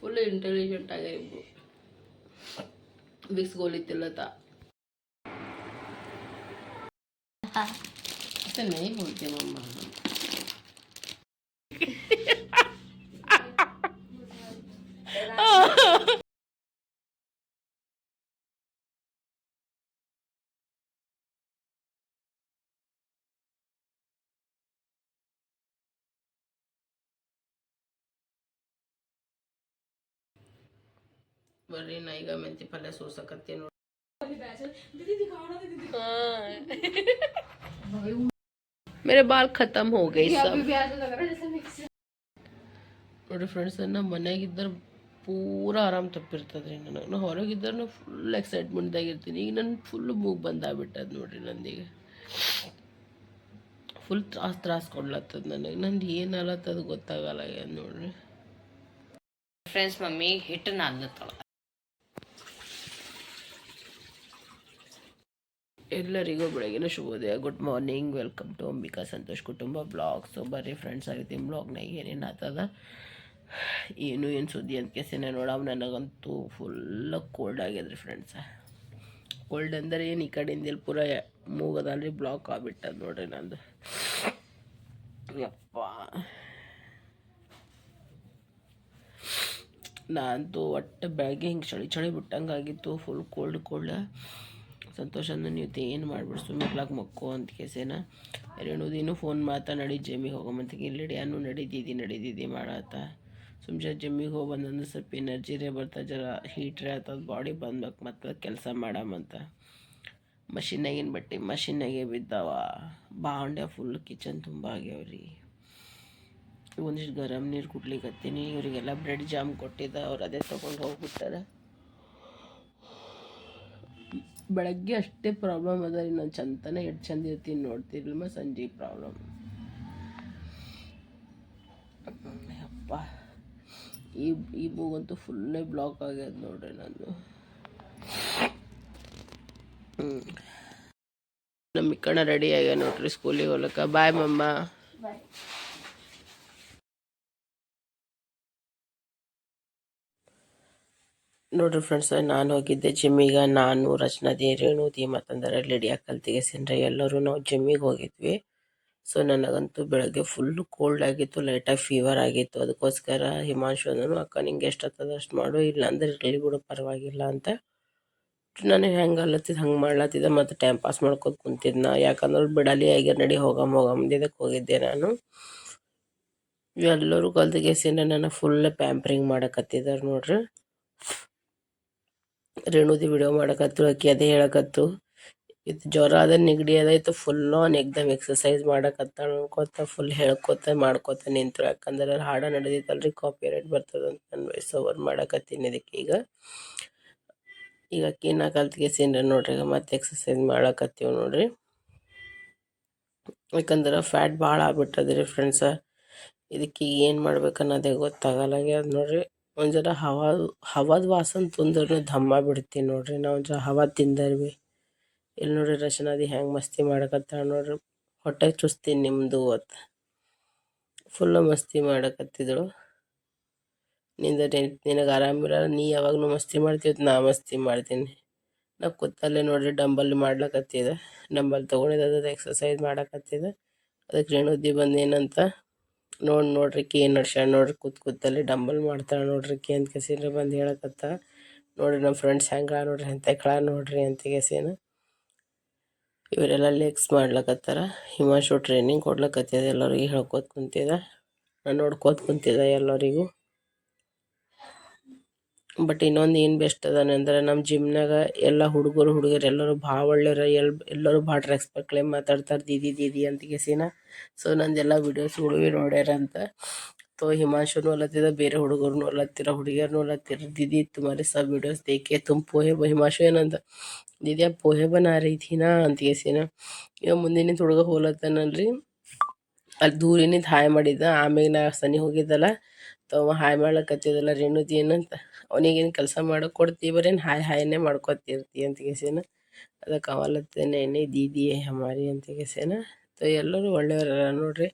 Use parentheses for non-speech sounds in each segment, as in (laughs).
Full intelligent ಆಗಿ ಇಬ್ಬರು ಬಿಸ್ಗೋಲಿತ್ತಿಲ್ಲತ ಅಷ್ಟೇ ನೈ ಹೋಗ್ತೇವೆ ಅಮ್ಮ ಬರ್ರಿ ನಾ ಈಗ ಮೆಂತಿ ಪಲ್ಯ ಸೋಸಕತ್ತೀನಿ ನೋಡಿ मेरे बाल खत्म हो गए सब ನೋಡ್ರಿ ಫ್ರೆಂಡ್ಸ್ ನಮ್ಮ ಮನ್ಯಾಗಿದ್ದರೆ ಪೂರಾ ಆರಾಮ್ ತಪ್ಪಿರ್ತದ್ರಿ ನನಗೆ ನಾ ಹೊರಗಿದ್ದರೆ ಫುಲ್ ಎಕ್ಸೈಟ್ಮೆಂಟ್ದಾಗ ಇರ್ತೀನಿ ಈಗ ನನ್ನ ಫುಲ್ ಮೂಗ್ ಬಂದಾಗ್ಬಿಟ್ಟದ ನೋಡ್ರಿ ನಂದೀಗ ಫುಲ್ ತ್ರಾಸ್ ತ್ರಾಸ್ ಕೊಡ್ಲತ್ತದ ನನಗೆ ನಂದು ಏನು ಅಲತ್ತದ ಗೊತ್ತಾಗಲ್ಲ ಆಗ್ಯದ ನೋಡ್ರಿ ಫ್ರೆಂಡ್ಸ್ ಮಮ್ಮಿ ಹಿಟ್ಟು ನಾದ್ಲತ್ತಾಳ ಎಲ್ಲರಿಗೂ ಬೆಳಗಿನ ಶುಭೋದಯ good morning welcome to Ambika Santosh ಕುಟುಂಬ ಬ್ಲಾಗ್ ಸೊ ಬರ್ರಿ ಫ್ರೆಂಡ್ಸ್ ಆಗುತ್ತೆ ಬ್ಲಾಗ್ನಾಗ ಏನೇನು ಆತದ ಏನು ಏನು ಸುದ್ದಿ ಅಂತ ಕೇಸಿನ ನೋಡವ್. ನನಗಂತೂ ಫುಲ್ಲ ಕೋಲ್ಡ್ ಆಗ್ಯದ್ರಿ ಫ್ರೆಂಡ್ಸ ಕೋಲ್ಡ್ ಅಂದರೆ ಏನು ಈ ಕಡೆಯಿಂದ ಇಲ್ಲಿ ಪೂರ ಮೂಗದಲ್ಲಿ ಬ್ಲಾಕ್ ಆಗ್ಬಿಟ್ಟದ ನೋಡ್ರಿ ನಂದು. ಯಪ್ಪ. ನಾನಂತೂ ಒಟ್ಟು ಬೆಳಗ್ಗೆ ಹಿಂಗೆ ಚಳಿ ಚಳಿ ಬಿಟ್ಟಂಗೆ ಆಗಿತ್ತು ಫುಲ್ ಕೋಲ್ಡ್ ಕೋಲ್ಡ್ ಸಂತೋಷನ ನೀವು ಏನು ಮಾಡ್ಬಿಡಿ ಸುಮ್ಮನೆ ಮಕ್ಕೋ ಅಂತ ಕೇಸೇನ? ದಿನ ಫೋನ್ ಮಾತಾ ನಡಿ ಜಮ್ಮಿಗೆ ಹೋಗಮಂತಿಗೆ ಇಲ್ಲಿ ಅನ್ನು ನಡಿದಿದ್ದಿ ನಡಿದಿದ್ದಿ ಮಾಡತ್ತ ಸುಮ್ಮನೆ ಜಮ್ಮಿಗೆ ಹೋಗಿ ಬಂದಂದ್ರೆ ಸ್ವಲ್ಪ ಎನರ್ಜಿರೇ ಬರ್ತಾ, ಜರ ಹೀಟ್ರೇ ಆತದ ಬಾಡಿ ಬಂದ್ಬೇಕು ಮತ್ತೆ ಕೆಲಸ ಮಾಡಮಂತ ಮಷಿನಾಗಿನ ಬಟ್ಟೆ, ಮಷಿನಾಗೆ ಬಿದ್ದಾವ. ಬಾಂಡೆ ಫುಲ್ ಕಿಚನ್ ತುಂಬ ಆಗ್ಯಾವ್ರಿ. ಒಂದಿಷ್ಟು ಗರಂ ನೀರು ಕುಡ್ಲಿಕತ್ತೀನಿ, ಇವರಿಗೆಲ್ಲ ಬ್ರೆಡ್ ಜಾಮ್ ಕೊಟ್ಟಿದ್ದ, ಅವ್ರು ಅದೇ ತೊಗೊಂಡು ಹೋಗ್ಬಿಟ್ಟಾರೆ. ಬೆಳಗ್ಗೆ ಅಷ್ಟೇ ಪ್ರಾಬ್ಲಮ್ ಅದ ರೀ. ನಾನು ಚಂದನೇ ಎಷ್ಟು ಚಂದ ಇರ್ತೀನಿ ಮ ಸಂಜೆ ಪ್ರಾಬ್ಲಮ್ ಅಪ್ಪ. ಈ ಈ ಮೂಗಂತೂ ಫುಲ್ಲೇ ಬ್ಲಾಕ್ ಆಗ್ಯದ ನೋಡ್ರಿ ನಾನು. ನಮ್ಮ ಇಕ್ಕಣ ರೆಡಿ ಆಗ್ಯ ನೋಡ್ರಿ ಸ್ಕೂಲಿಗೆ ಹೋಗ್ಲಕ್ಕ. ಬಾಯ್ ಮಮ್ಮ. ನೋಡ್ರಿ ಫ್ರೆಂಡ್ಸ್ ನಾನು ಹೋಗಿದ್ದೆ ಜಿಮ್ಮಿಗೆ ನಾನು ರಚನಾದಿ ರೇಣುದಿ ಮತ್ತಂದ್ರೆ ಲಿಡಿಯಾ ಕಲ್ತಿಗೆ ಸಿನ್ರೆ ಎಲ್ಲರೂ ನಾವು ಜಿಮ್ಮಿಗೆ ಹೋಗಿದ್ವಿ. ಸೊ ನನಗಂತೂ ಬೆಳಗ್ಗೆ ಫುಲ್ಲು ಕೋಲ್ಡ್ ಆಗಿತ್ತು ಲೈಟಾಗಿ ಫೀವರ್ ಆಗಿತ್ತು. ಅದಕ್ಕೋಸ್ಕರ ಹಿಮಾಂಶು ಅಕ್ಕ, ನಿಂಗೆ ಎಷ್ಟು ಆಗ್ತದೆ ಅಷ್ಟು ಮಾಡು. ಇಲ್ಲ ಅಂದ್ರೆ ಇರಲಿ ಬಿಡು, ಪರವಾಗಿಲ್ಲ ಅಂತ. ನಾನು ಹೆಂಗೆ ಅಲ್ಲತ್ತಿದ್ದು ಹಂಗೆ ಮಾಡ್ಲತ್ತಿದ್ದೆ ಮತ್ತು ಟೈಮ್ ಪಾಸ್ ಮಾಡ್ಕೊತ ಕುಂತಿದ್ನ. ಯಾಕಂದ್ರೆ ಬಿಡಲಿ ಆಗ್ಯಾರ ನಡಿ, ಹೋಗಮ್ ಹೋಗಮ್ ಇದಕ್ಕೆ ಹೋಗಿದ್ದೆ ನಾನು. ಎಲ್ಲರೂ ಕಲ್ತಿಗೆ ಸಿನ್ರೆ ನನ್ನ ಫುಲ್ ಪ್ಯಾಂಪ್ರಿಂಗ್ ಮಾಡಕತ್ತಿದ್ದಾರೆ ನೋಡ್ರಿ. ರೇಣುದಿ ವಿಡಿಯೋ ಮಾಡಕತ್ತು ಆಕಿ ಅದೇ ಹೇಳಕತ್ತು. ಇದು ಜ್ವರ ಅದ, ನೆಗಡಿ ಅದ, ಇತ್ತು ಫುಲ್ ಆನ್ ಎಕ್ದಮ್ ಎಕ್ಸಸೈಸ್ ಮಾಡಕತ್ತ ಅನ್ಕೋತ ಫುಲ್ ಹೇಳ್ಕೊತ, ಮಾಡ್ಕೋತ ನಿಂತ್ರು. ಯಾಕಂದ್ರೆ ಹಾಡ ನಡೆದಿತ್ತಲ್ರಿ ಕಾಪಿ ರೈಟ್ ಬರ್ತದ ಅಂತ ನಾನು ಓವರ್ ಮಾಡಕತ್ತೀನಿ ಇದಕ್ಕೆ ಈಗ. ಈಗ ಅಕ್ಕಿ ನಾ ಕಲ್ತ್ಗೆ ಸೀನ್ರ ನೋಡ್ರಿ, ಈಗ ಮತ್ತೆ ಎಕ್ಸಸೈಸ್ ಮಾಡಕತ್ತೀವಿ ನೋಡ್ರಿ. ಯಾಕಂದ್ರೆ ಫ್ಯಾಟ್ ಭಾಳ ಆಗ್ಬಿಟ್ಟದ್ರಿ ಫ್ರೆಂಡ್ಸ ಇದಕ್ಕೆ ಏನು ಮಾಡ್ಬೇಕು ಅನ್ನೋದೇ ಗೊತ್ತಾಗಲ್ಲ ನೋಡ್ರಿ. ಒಂದು ಹವಾ, ಹವಾದ ವಾಸನೆ ತುಂದ್ರೆ ಧಮ್ಮ ಬಿಡ್ತೀನಿ ನೋಡ್ರಿ. ನಾವು ಜರ ಹವಾ ತಿಂದರ್ ಭೀ ಇಲ್ಲಿ ನೋಡ್ರಿ ರಚನಾದಿ ಹೆಂಗೆ ಮಸ್ತಿ ಮಾಡಕತ್ತಾಳ ನೋಡ್ರಿ. ಹೊಟ್ಟೆ ಚುಸ್ತೀನಿ ನಿಮ್ಮದು ಅಂತ ಫುಲ್ಲು ಮಸ್ತಿ ಮಾಡಕತ್ತಿದಳು. ನಿಂದ ನಿನಗೆ ಆರಾಮಿರಲ್ಲ ನೀ ಯಾವಾಗಲೂ ಮಸ್ತಿ ಮಾಡ್ತೀವಿ ನಾ ಮಸ್ತಿ ಮಾಡ್ತೀನಿ. ನಾ ಕೂತಲ್ಲೇ ನೋಡ್ರಿ ಡಂಬಲ್ ಮಾಡ್ಲಕತ್ತಿದೆ. ಡಂಬಲ್ ತೊಗೊಂಡಿದ್ದೆ ಎಕ್ಸರ್ಸೈಜ್ ಎಕ್ಸಸೈಸ್ ಮಾಡಕತ್ತಿದೆ. ಅದಕ್ಕೆ ರೇಣುದ್ದಿ ಬಂದೇನಂತ ನೋಡಿ ನೋಡ್ರಿ ಕಿ ಏನು ನಡ್ಸ್ಯಾಳ, ನೋಡ್ರಿ ಕೂತ್ ಕೂತಲ್ಲಿ ಡಂಬಲ್ ಮಾಡ್ತಾಳೆ ನೋಡ್ರಿ ಕಿ ಅಂತ ಕೆಸಿನ್ರಿ ಬಂದು ಹೇಳಕತ್ತ, ನೋಡ್ರಿ ನಮ್ಮ ಫ್ರೆಂಡ್ಸ್ ಹೆಂಗೆ ನೋಡ್ರಿ ಅಂತ ಕಳ ನೋಡ್ರಿ ಅಂತ ಕೆಸಿನ. ಇವರೆಲ್ಲ ಲೆಗ್ಸ್ ಮಾಡ್ಲಕತ್ತಾರ, ಹಿಮಾಂಶು ಟ್ರೈನಿಂಗ್ ಕೊಡ್ಲಕತ್ತಿದ ಎಲ್ಲರಿಗೆ, ಹೇಳ್ಕೊತ ಕುಂತಿದ, ನಾನು ನೋಡ್ಕೋತ ಕುಂತಿದ್ದ ಎಲ್ಲರಿಗೂ. ಬಟ್ ಇನ್ನೊಂದು ಏನು ಬೆಸ್ಟ್ ಅದಾನೆ ಅಂದ್ರೆ ನಮ್ಮ ಜಿಮ್ನಾಗ ಎಲ್ಲ ಹುಡುಗರು ಹುಡುಗರು ಎಲ್ಲರೂ ಭಾಳ ಒಳ್ಳೆಯವ್ರ ಎಲ್ ಎಲ್ಲರೂ ಭಾಳ ರೆಸ್ಪೆಕ್ಟ್ಲೆ ಮಾತಾಡ್ತಾರೆ ದೀದಿ ದೀದಿ ಅಂತ ಕೇಸಿನ ಸೊ ನಂದೆಲ್ಲ ವಿಡಿಯೋಸ್ಗಳು ನೋಡ್ಯಾರ ಅಂತ तो हिमांशु ಅಲ್ಲತ್ತಿದ ಬೇರೆ ಹುಡುಗರು ಅಲ್ಲತ್ತಿರ ಹುಡುಗಿಯರ್ನು ಅಲ್ಲತ್ತಿರ दीदी तुम्हारे सब वीडियोस देखे तुम पोहे ಹಿಮಾಂಶು ಏನಂತ दीदी आप पोहे बना रही थी ना ಅಂತ ಕೇಸಿನ ಇವ ಮುಂದಿನ ಹುಡುಗ ಹೋಲತ್ತನಲ್ರಿ ಅಲ್ಲಿ ದೂರಿನಿಂದ ಹಾಯ್ ಮಾಡಿದ್ದ ಆಮೇಲೆ ನಾ ಸನಿ ಹೋಗಿದ್ದಲ್ಲ ತವ ಹಾಯ್ ಮಾಡ್ಲಕತ್ತಿದ್ದಲ್ಲ ರೇಣುದಿ ಏನಂತ ಅವನಿಗೇನು ಕೆಲಸ ಮಾಡಕ್ಕೆ ಕೊಡ್ತೀವಿ ಬರೇನು ಹಾಯ್ ಹಾಯ್ನೇ ಮಾಡ್ಕೊತಿರ್ತಿ ಅಂತ ಕೇಸೇನ. ಅದಕ್ಕೆ ಅವಲತ್ತೇನೆ ದೀದಿ, ಹಮಾರಿ ಅಂತ ಕೇಸಿನ. ಎಲ್ಲರೂ ಒಳ್ಳೆಯವ್ರಲ್ಲ ನೋಡ್ರಿ.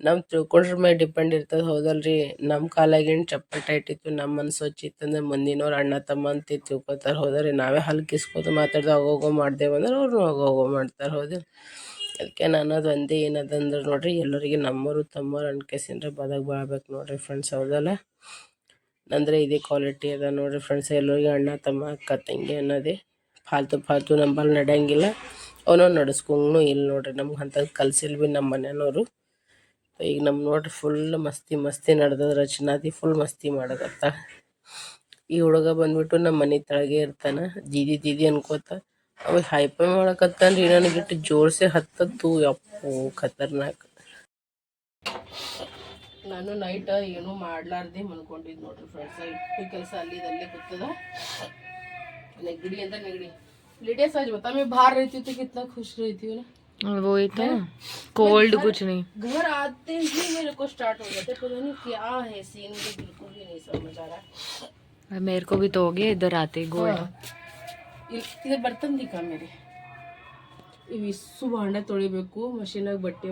ನಮ್ಮ ತಿಳ್ಕೊಂಡ್ರ ಮೇಲೆ ಡಿಪೆಂಡ್ ಇರ್ತದೆ, ಹೌದಲ್ರಿ. ನಮ್ಮ ಕಾಲಾಗಿನ ಚಪ್ಪಲ್ ಟೈಟ್ ಇತ್ತು ನಮ್ಮ ಮನ್ಸು ಸ್ವಚ್ಛ ಇತ್ತಂದ್ರೆ ಮುಂದಿನವ್ರು ಅಣ್ಣ, ತಮ್ಮ ಅಂತ ತಿಳ್ಕೊತಾರೆ ಹೌದಲ್ರಿ ನಾವೇ ಹಲ್ಕಿಸ್ಕೋತ ಮಾತಾಡ್ದು ಆಗೋಗೋ ಮಾಡ್ದೇವು ಅಂದ್ರೆ ಅವ್ರು ಆಗೋಗೋ ಮಾಡ್ತಾರೆ ಹೌದಿಲ್ಲ ಅದಕ್ಕೆ ನಾನು ಅದು ಒಂದೇ ಏನದಂದ್ರೆ ನೋಡ್ರಿ, ಎಲ್ಲರಿಗೆ ನಮ್ಮವರು ತಮ್ಮವ್ರು ಅನ್ಕೇಸಿಂದ್ರೆ ಬದಕ್ ಬಾಳ್ಬೇಕು ನೋಡ್ರಿ ಫ್ರೆಂಡ್ಸ್ ಹೌದಲ್ಲ ನಂದ್ರೆ ಇದೇ ಕ್ವಾಲಿಟಿ ಅದ ನೋಡಿರಿ ಫ್ರೆಂಡ್ಸ್ ಎಲ್ಲರಿಗೆ ಅಣ್ಣ, ತಮ್ಮ, ಅಕ್ಕ, ತಂಗಿ ಅನ್ನೋದೇ ಫಾಲ್ತು ಫಾಲ್ತು, ನಂಬಲ್ಲಿ ನಡೆಯಂಗಿಲ್ಲ. ಅವನು ನಡೆಸ್ಕೊಂಡು ಇಲ್ಲ ನೋಡ್ರಿ. ನಮ್ಗೆ ಅಂಥದ್ದು ಕಲ್ಸಿಲ್ಲ ಭೀ ನಮ್ಮ ಮನೆಯವರು. ಈಗ ನಮ್ಮ ನೋಡ್ರಿ ಫುಲ್ ಮಸ್ತಿ ಮಸ್ತಿ ನಡೆದದ ರಚನಾದಿ ಫುಲ್ ಮಸ್ತಿ ಮಾಡಕತ್ತ. ಈ ಹುಡುಗ ಬಂದ್ಬಿಟ್ಟು ನಮ್ಮ ಮನೆ ತಳಗೆ ಇರ್ತಾನ. ದೀದಿ ದೀದಿ ಅನ್ಕೋತ, ಅವಾಗ ಹೈಪೈ ಮಾಡಕತ್ತಾನ್ರಿ. ನನಗಿಟ್ಟು ಜೋರ್ಸೆ ಹತ್ತದ್ದು. ಯಪ್ಪು, ಖತರ್ನಾಕ್. ನಾನು ನೈಟ್ ಏನೂ ಮಾಡ್ಲಾರ್ದೆ ಮನ್ಕೊಂಡಿದ್ದು ನೋಡ್ರಿ ಫ್ರೆಂಡ್ಸ್ ಇಟ್ಟು ಕೆಲಸ ಅಲ್ಲಿ ಅಲ್ಲೇ ಕೂತದ ನೆಗಡಿ ಅಂತ ನೆಗಡಿ लिटे सच बता मैं बाहर रहती हूँ तो कितना खुश रहती हूँ ना वही तो कोल्ड कुछ नहीं घर आते ही मेरे को स्टार्ट हो जाते पता नहीं क्या है सीन मुझे बिल्कुल भी नहीं समझ आ रहा है मेरे को भी तो हो गया इधर आते गोल्ड हाँ। ಇಲ್- ಇದು ಬರ್ತನ್ ದಿಕ್ಕ ಮೇರೆ ಇವು ಇಸ್ಸು ಭಾಂಡೆ ತೊಳಿಬೇಕು ಮಷೀನಾಗ ಬಟ್ಟೆ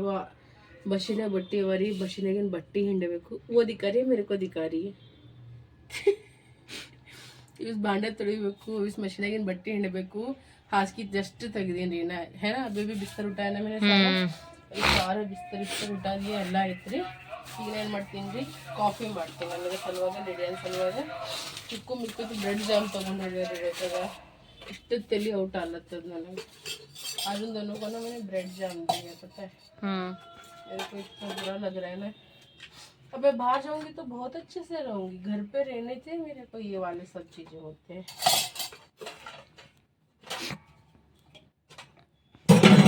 ಬಶಿನ ಬಟ್ಟಿ ಅವರಿ ಬಶಿನಾಗೇನು ಬಟ್ಟಿ ಹಿಂಡಬೇಕು ಓದಿಕಾರಿ ಮೆರಕೋದಿಕಾರಿ. ಇವ್ಸ್ ಬಾಂಡೆ ತೊಳಿಬೇಕು ಇವ್ಸ್ ಮಷಿನಾಗಿನ ಬಟ್ಟೆ ಹಿಂಡಬೇಕು ಹಾಸಿಗೆ ಜಸ್ಟ್ ತೆಗ್ದೀನಿ ರೀ ನಾ ಹೇಳ ಬೇಬಿ ಬಿಸ್ತರ್ ಊಟ ನಮಗೆ ಸಾರ. ಬಿಸ್ತರ್ ಬಿಸ್ತರ್ ಊಟ ಆಗಿ ಎಲ್ಲ ಐತ್ರಿ ಈಗ ಏನು ಮಾಡ್ತೀನಿ ರೀ ಕಾಫಿ ಮಾಡ್ತೀನಿ ನನಗೆ ಸಲುವಾಗ ರೆಡಿಯಾದ ಸಲುವಾಗ. ಚಿಕ್ಕು ಮಿಕ್ಕ ಬ್ರೆಡ್ ಜಾಮ್ ತೊಗೊಂಡು ರೆಡಿಯಾಗ ಇಷ್ಟು ತಲೆ ಔಟ್ ಅಲ್ಲತ್ತದ ನನಗೆ. ಅದೊಂದು ಅನುಕೂಲ ಮನೆ ಬ್ರೆಡ್ ಜಾಮ್ ಹ್ಞೂ मेरे को इतना बुरा लग रहा है ना अब मैं बाहर जाऊँगी तो बहुत अच्छे से रहूँगी। घर पे रहने से मेरे को ये वाले सब चीज़ें होते हैं।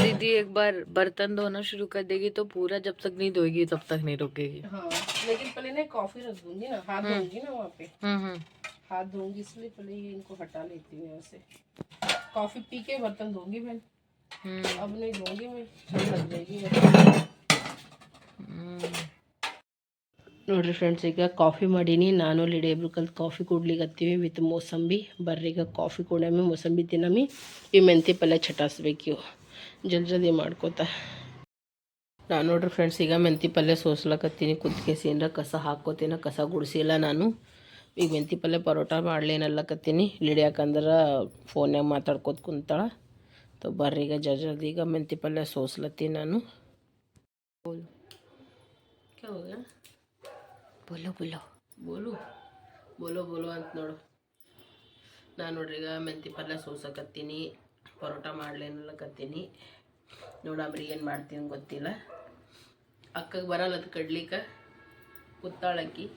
दीदी एक बार बर्तन धोना शुरू कर देगी तो पूरा जब तक नहीं धोएगी तब तक नहीं रुकेगी। हाँ लेकिन पहले ना कॉफ़ी रख दूँगी ना हाथ धोऊँगी ना वहाँ पे। हम्म हम्म। हाथ धोऊँगी इसलिए पहले ये इनको हटा लेती हूँ यहाँ से। कॉफ़ी पी के बर्तन धोऊँगी मैं। हम्म। अब नहीं धोऊँगी मैं लग जाएगी। ನೋಡ್ರಿ ಫ್ರೆಂಡ್ಸ್ ಈಗ ಕಾಫಿ ಮಾಡೀನಿ. ನಾನು ಲಿಡಿ ಇಬ್ರು ಕಲ್ತು ಕಾಫಿ ಕುಡ್ಲಿಕತ್ತೀವಿ ವಿತ್ ಮೋಸಂಬಿ. ಬರ್ರಿ ಈಗ ಕಾಫಿ ಕುಡಿಯಮಿ ಮೋಸಂಬಿ ತಿನ್ನಮಿ. ಈ ಮೆಂತಿ ಪಲ್ಯ ಚಟಾಸ್ಬೇಕು ಇವು ಜಲ್ದಿ ಜಲ್ದಿ ಮಾಡ್ಕೋತ. ನಾನು ನೋಡ್ರಿ ಫ್ರೆಂಡ್ಸ್ ಈಗ ಮೆಂತಿ ಪಲ್ಯ ಸೋಸ್ಲಕತ್ತೀನಿ ಕುದ್ಕೆಸಿಂದ ಕಸ ಹಾಕ್ಕೋತೀನಿ, ಕಸ ಗುಡಿಸಿಲ್ಲ ನಾನು. ಈಗ ಮೆಂತಿ ಪಲ್ಯ ಪರೋಟ ಮಾಡ್ಲೇನಲ್ಲಕತ್ತೀನಿ ಲಿಡಿಯಾಕಂದ್ರೆ ಫೋನ್ಯಾಗ ಮಾತಾಡ್ಕೋತ ಕುಂತಾಳ. ತೊ ಬರ್ರಿ ಈಗ ಜಲ್ದಿ ಈಗ ಮೆಂತಿ ಪಲ್ಯ ಸೋಸ್ಲತ್ತೀನಿ ನಾನು. क्या हो गया बोलो बोलो ಬೋಲು ಬೋಲೋ ಬೋಲೋ ಅಂತ ನೋಡು ನಾನು ನೋಡ್ರಿ ಈಗ ಮೆಂತಿ ಪಲ್ಯ ಸೋಸಕತ್ತೀನಿ ಪರೋಟ ಮಾಡ್ಲೇನಲ್ಲಕತ್ತೀನಿ ನೋಡಮ್ರಿ ಏನು ಮಾಡ್ತೀನಿ ಗೊತ್ತಿಲ್ಲ ಅಕ್ಕಗೆ ಬರಲ್ಲ ಅದು ಕಡ್ಲಿಕ್ಕೆ ಕುತ್ತಾಳಕ್ಕಿ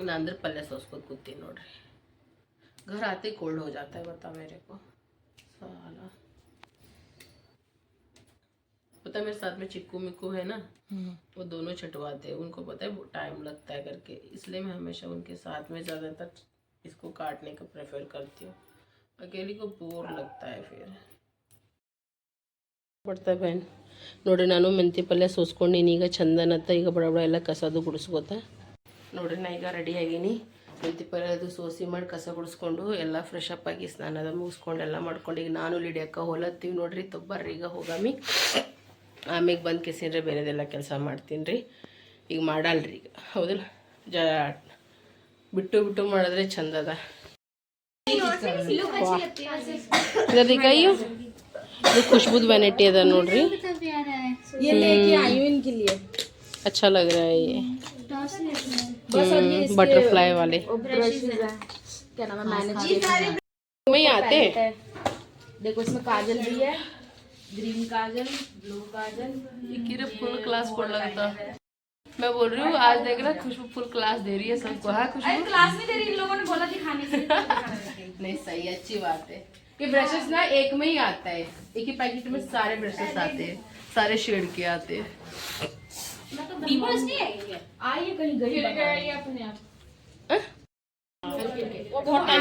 ನಾ ಅಂದ್ರೆ ಪಲ್ಯ ಸೋಸ್ಕೊತ ಕೂತೀನಿ ನೋಡ್ರಿ घर आते कोल्ड हो जाता है बता मेरे को साला पता है मेरे साथ में चिक्कू मिक्कू है ना हम्म वो दोनों छटवाते हैं उनको पता है वो टाइम लगता है करके इसलिए मैं हमेशा उनके साथ में ज़्यादातर इसको काटने का प्रेफर करती हूँ अकेली को बोर लगता है फिर ಪಡ್ತಾ ಬಹನ್ ನೋಡ್ರಿ ನಾನು ಮೆಂತಿ ಪಲ್ಯ ಸೋಸ್ಕೊಂಡಿನಿ ಈಗ ಚಂದನ ಅಂತ ಈಗ ಬಡ ಬಡ ಎಲ್ಲ ಕಸದು ಗುಡಿಸ್ಕೋತ ನೋಡ್ರಿ ನಾ ಈಗ ರೆಡಿ ಆಗೀನಿ ಮೆಂತಿ ಪಲ್ಯ ಅದು ಸೋಸಿ ಮಾಡಿ ಕಸ ಗುಡಿಸ್ಕೊಂಡು ಎಲ್ಲ ಫ್ರೆಶ್ ಅಪ್ ಆಗಿ ಸ್ನಾನದ ಮುಗಿಸ್ಕೊಂಡು ಎಲ್ಲ ಮಾಡ್ಕೊಂಡು ಈಗ ನಾನು ಲಿಡಿಯಕ್ಕ ಹೊಲತ್ತೀವಿ ನೋಡ್ರಿ ತೊಬ್ಬರ್ರಿ ಈಗ ಹೋಗಾಮಿ ಆಮೇಲೆ ಬಂದು ಕೆಸಿನ್ರೆ ಬೇರೆದೆಲ್ಲ ಕೆಲಸ ಮಾಡ್ತೀನಿ ರೀ ಈಗ ಮಾಡಲ್ರಿ ಈಗ ಹೌದಿಲ್ಲ ಜ ಬಿಟ್ಟು ಬಿಟ್ಟು ಮಾಡಿದ್ರೆ ಚಂದ ಅದ इधर दिखाइयो ये खुशबू वैनिटी अदा नोड्री ये लेके आई हूँ इनके लिए अच्छा लग रहा है ये बस और ये इसके बटरफ्लाई वाले ब्रशेज है क्या नाम है मैंने में ही आते हैं देखो इसमें काजल भी है ग्रीन काजल ब्लू काजल ये किरे फुल क्लास पढ़ लगता मैं बोल रही हूँ आज देख रहा खुशबू फुल क्लास दे रही है सबको हाँ खुशबू क्लास में तेरी इन लोगों ने बोला थी खाने के लिए (laughs) नहीं सही अच्छी बात है ये ब्रशेस ना एक में ही आता है एक ही पैकेट में सारे ब्रशेस आते हैं सारे शेड के आते हैं आई है कहीं गई गई अपने आप